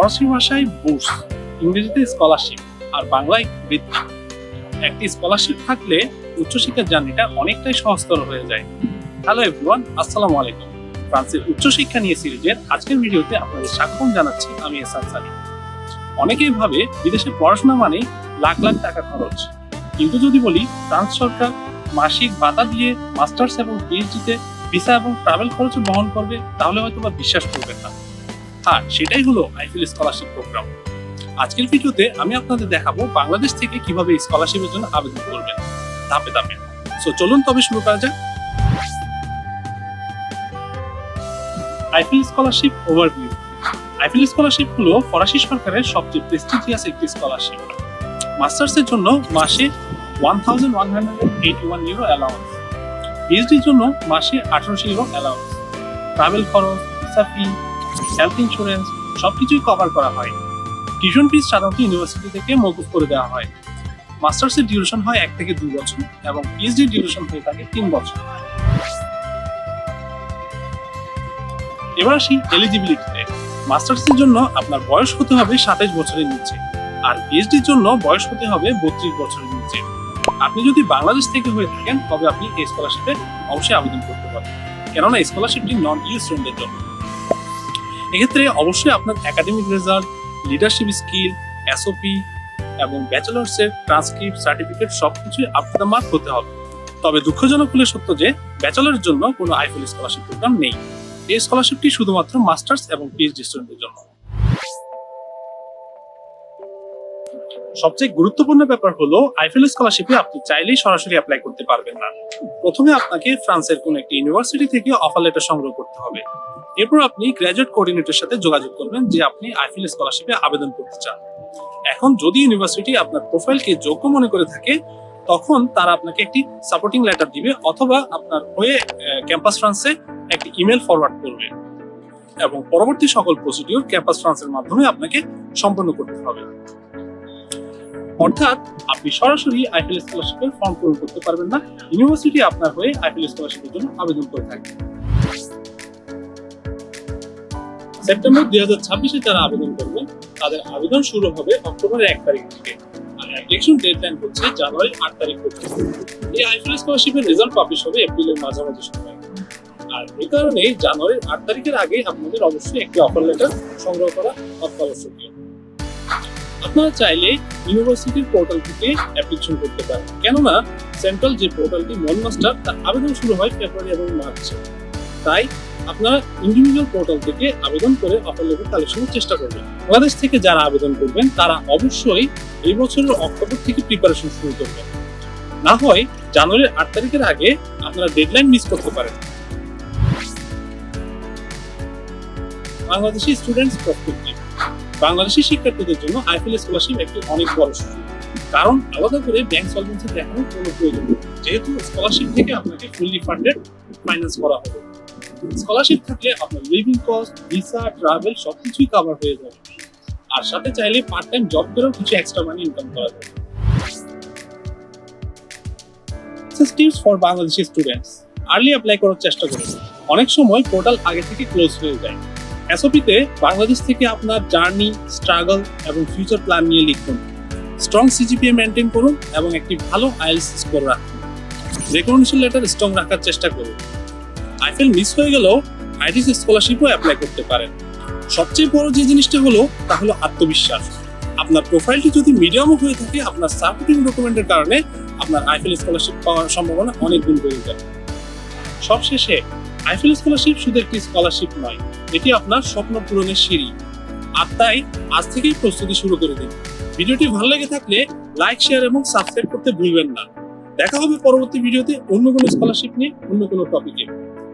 ফরাসি ভাষায় বুর্স ইংরেজিতে স্কলারশিপ আর বাংলায় বৃত্তি। একটি স্কলারশিপ থাকলে উচ্চশিক্ষার জার্নিটা অনেকটাই সহজতর হয়ে যায়। হ্যালো এভরিওয়ান আসসালামু আলাইকুম। ফ্রান্সের উচ্চশিক্ষা নিয়ে সিরিজের আজকের ভিডিওতে আপনাদের স্বাগতম জানাচ্ছি আমি এসান সানি। অনেকেই ভাবে বিদেশে পড়াশোনা মানে লাখ লাখ টাকা খরচ। কিন্তু যদি বলি, ফ্রান্স সরকার মাসিক ভাতা দিয়ে মাস্টার্স এবং পিএইচডিতে ভিসা এবং ট্রাভেল খরচ বহন করবে, তাহলে হয়তো বা বিশ্বাস করবেন না। হ্যাঁ সেটাই হলো আইফিল স্কলারশিপ প্রোগ্রাম আজকের ভিডিওতে আমি আপনাদের দেখাবো বাংলাদেশ থেকে কীভাবে স্কলারশিপের জন্য আবেদন করবেন ধাপে ধাপে। সো চলুন তবে শুরু করা যাক। Eiffel scholarship overview Eiffel scholarship হলো ফরাসি সরকারের সবচেয়ে প্রেস্টিজিয়াস একটি স্কলারশিপ মাস্টার্সের জন্য মাসে ওয়ান ওয়ান ইউরো অ্যালাউন্স পিএইচডির জন্য মাসে আঠারোশো ইউরো অ্যালাউন্স ট্রাভেল খরচ ভিসা ফি হেলথ ইন্স্যুরেন্স সবকিছুই কভার করা হয়। টিউশন ফিস সাধারণত ইউনিভার্সিটি থেকে মকুব করে দেওয়া হয়। মাস্টার্সের ডিউরেশন হয় এক থেকে দুই বছর এবং পিএইচডি ডিউরেশন হয়ে থাকে তিন বছর। এবার আসি এলিজিবিলিটিতে মাস্টার্সের জন্য আপনার বয়স হতে হবে সাতাইশ বছরের নিচে আর পিএইচডির জন্য বয়স হতে হবে বত্রিশ বছরের নিচে। আপনি যদি বাংলাদেশ থেকে হয়ে থাকেন, তবে আপনি এই স্কলারশিপে অবশ্যই আবেদন করতে পারেন। কেননা স্কলারশিপটি নন ইউ স্টুডেন্টের জন্য। এক্ষেত্রে অবশ্যই আপনার academic result leadership skill SOP এবং ব্যাচেলার্সের ট্রান্সক্রিপ্ট সার্টিফিকেট সবকিছুই আপ টু দ্য মার্ক হতে হবে। তবে দুঃখজনক হলে সত্য যে ব্যাচেলারের জন্য কোনো আইফেল স্কলারশিপ প্রোগ্রাম নেই। এই স্কলারশিপটি শুধুমাত্র মাস্টার্স এবং পিএইচডি স্টুডেন্টের জন্য। সবচেয়ে গুরুত্বপূর্ণ ব্যাপার হলো আইফেল স্কলারশিপে আপনি চাইলেই সরাসরি অ্যাপ্লাই করতে পারবেন না। প্রথমে আপনাকে ফ্রান্সের কোন একটি ইউনিভার্সিটি থেকে অফার লেটার সংগ্রহ করতে হবে। এরপর আপনি গ্র্যাজুয়েট কোঅর্ডিনেটরের সাথে যোগাযোগ করবেন যে আপনি আইফেল স্কলারশিপে আবেদন করতে চান। এখন যদি ইউনিভার্সিটি আপনার প্রোফাইলকে যোগ্য মনে করে থাকে, তখন তারা আপনাকে একটি সাপোর্টিং লেটার দিবে অথবা আপনার হয়ে ক্যাম্পাস ফ্রান্সে একটি ইমেল ফরওয়ার্ড করবে এবং পরবর্তী সকল প্রসিডিওর ক্যাম্পাস ফ্রান্সের মাধ্যমে আপনাকে সম্পন্ন করতে হবে। অর্থাৎ আপনি সরাসরি আইফেল স্কলারশিপের ফর্ম পূরণ করতে পারবেন না। ইউনিভার্সিটি আপনার হয়ে আইফেল স্কলারশিপের জন্য আবেদন করে থাকে সেপ্টেম্বর দুই হাজার ছাব্বিশে যারা আবেদন করবেন তাদের আবেদন শুরু হবে অক্টোবরের এক তারিখ থেকে। আর অ্যাপ্লিকেশন ডেডলাইন হচ্ছে জানুয়ারি আট তারিখ পর্যন্ত। এই আইফেল স্কলারশিপের রেজাল্ট পাবলিশ হবে এপ্রিলের মাঝামাঝি সময়। আর এই কারণে জানুয়ারির আট তারিখের আগে আপনাদের অবশ্যই একটি অফার লেটার সংগ্রহ করা অত্যাবশ্যকীয়। আপনারা চাইলে ইউনিভার্সিটির পোর্টাল থেকে অ্যাপ্লিকেশন করতে পারেন। কেননা সেন্ট্রাল যে পোর্টালটি মন মাস্টার তার আবেদন শুরু হয় ফেব্রুয়ারি এবং মার্চে তাই আপনারা ইন্ডিভিজুয়াল পোর্টাল থেকে আবেদন করে অফার লেটার কালেকশনের চেষ্টা করবেন। বাংলাদেশ থেকে যারা আবেদন করবেন, তারা অবশ্যই এই বছরের অক্টোবর থেকে প্রিপারেশন শুরু করবেন। না হয় জানুয়ারির আট তারিখের আগে আপনারা ডেডলাইন মিস করতে পারেন। বাংলাদেশি স্টুডেন্টস পার্সপেক্টিভ বাংলাদেশি শিক্ষার্থীদের জন্য আইফেল স্কলারশিপ একটি অনেক বড় সুযোগ। কারণ আলাদা করে ব্যাংক সলভেন্সি দেখানোর কোনো প্রয়োজন যেহেতু স্কলারশিপ থেকে আপনাকে ফুললি ফান্ডেড ফাইন্যান্স করা হবে। স্কলারশিপ থাকলে আপনার লিভিং কস্ট ভিসা ট্রাভেল সবকিছুই কভার হয়ে যাবে। আর সাথে চাইলে পার্ট টাইম জব করেও কিছু এক্সট্রা মানি ইনকাম করা যাবে। Tips for Bangladeshi students early apply করার চেষ্টা করুন। অনেক সময় পোর্টাল আগে থেকে ক্লোজ হয়ে যায়। এসওপিতে বাংলাদেশ থেকে আপনার জার্নি স্ট্রাগল এবং ফিউচার প্ল্যান নিয়ে লিখুন। স্ট্রং সিজিপিএ মেনটেন করুন এবং একটি ভালো আইএলস স্কোর রাখুন। রেকমেন্ডেশন লেটার স্ট্রং রাখার চেষ্টা করুন। আইফেল মিস হয়ে গেলেও আইডিস স্কলারশিপও অ্যাপ্লাই করতে পারেন। সবচেয়ে বড় যে জিনিসটা হলো, তা হলো আত্মবিশ্বাস। আপনার প্রোফাইলটি যদি মিডিয়ামও হয়ে থাকে, আপনার সাপোর্টিং ডকুমেন্টের কারণে আপনার আইফেল স্কলারশিপ পাওয়ার সম্ভাবনা অনেক গুণ বেড়ে যাবে সবশেষে আইফেল স্কলারশিপ শুধু একটি স্কলারশিপ নয়, এটি আপনার স্বপ্ন পূরণের সিঁড়ি। আর তাই, আজ থেকেই প্রস্তুতি শুরু করে দিন। ভিডিওটি ভালো লেগে থাকলে লাইক শেয়ার এবং সাবস্ক্রাইব করতে ভুলবেন না। দেখা হবে পরবর্তী ভিডিওতে অন্য কোনো স্কলারশিপ নিয়ে, অন্য কোনো টপিকে